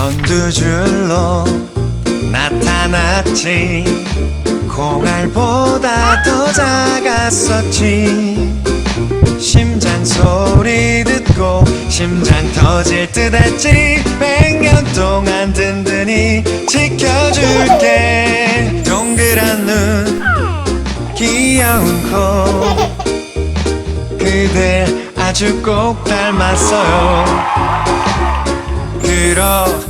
넌두 줄로 나타났지. 콩알보다 더 작았었지. 심장 소리 듣고 심장 터질 듯 했지. 백년 동안 든든히 지켜줄게. 동그란 눈 귀여운 코. 그댈 아주 꼭 닮았어요. 그렇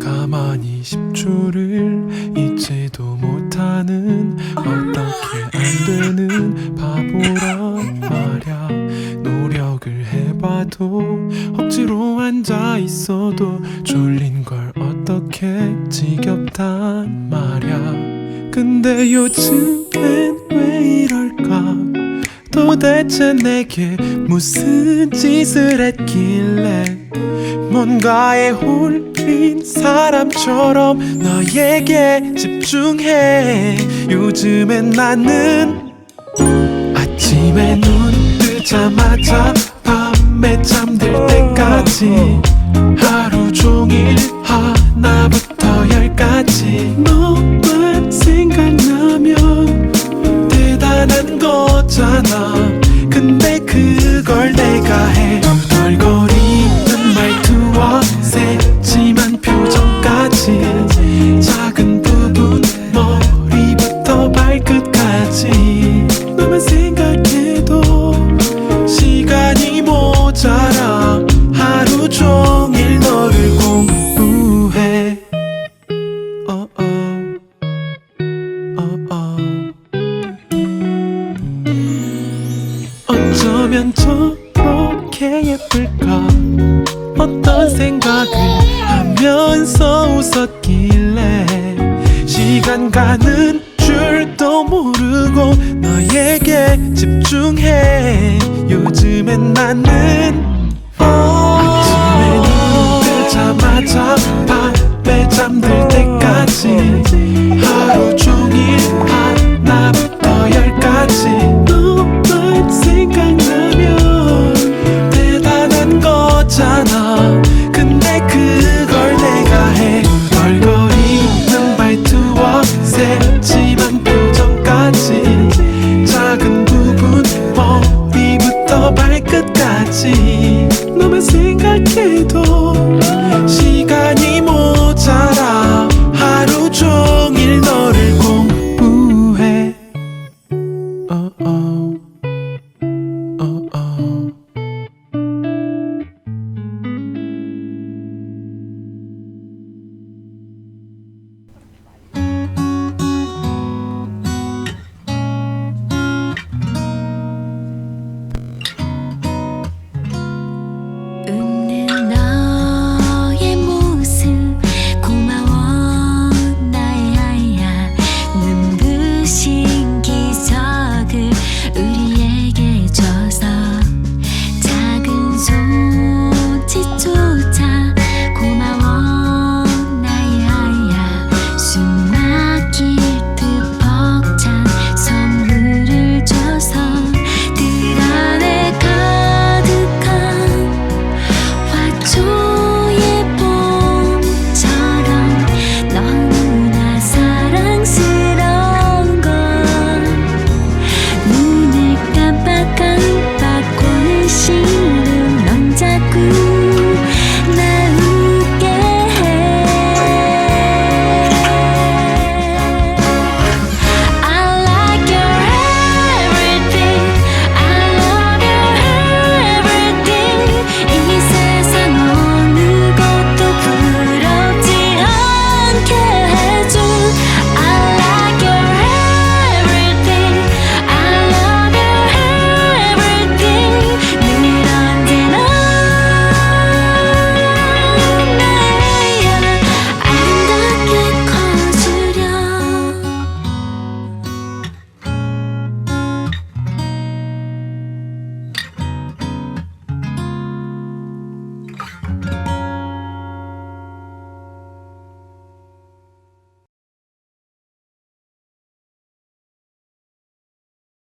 가만히 10초를 잊지도 못하는 어떻게 안 되는 바보란 말야. 노력을 해봐도 억지로 앉아 있어도 졸린 걸 어떻게 지겹단 말야. 근데 요즘엔 도대체 내게 무슨 짓을 했길래 뭔가에 홀린 사람처럼 너에게 집중해. 요즘엔 나는 아침에 눈 뜨자마자 밤에 잠들 때까지 하루 근데 그걸 예쁠까? 어떤 생각을 하면서 웃었길래 시간 가는 줄도 모르고 너에게 집중해. 요즘엔 나는 아침에 눈 뜨자마자 어. 밤에 잠들 때까지.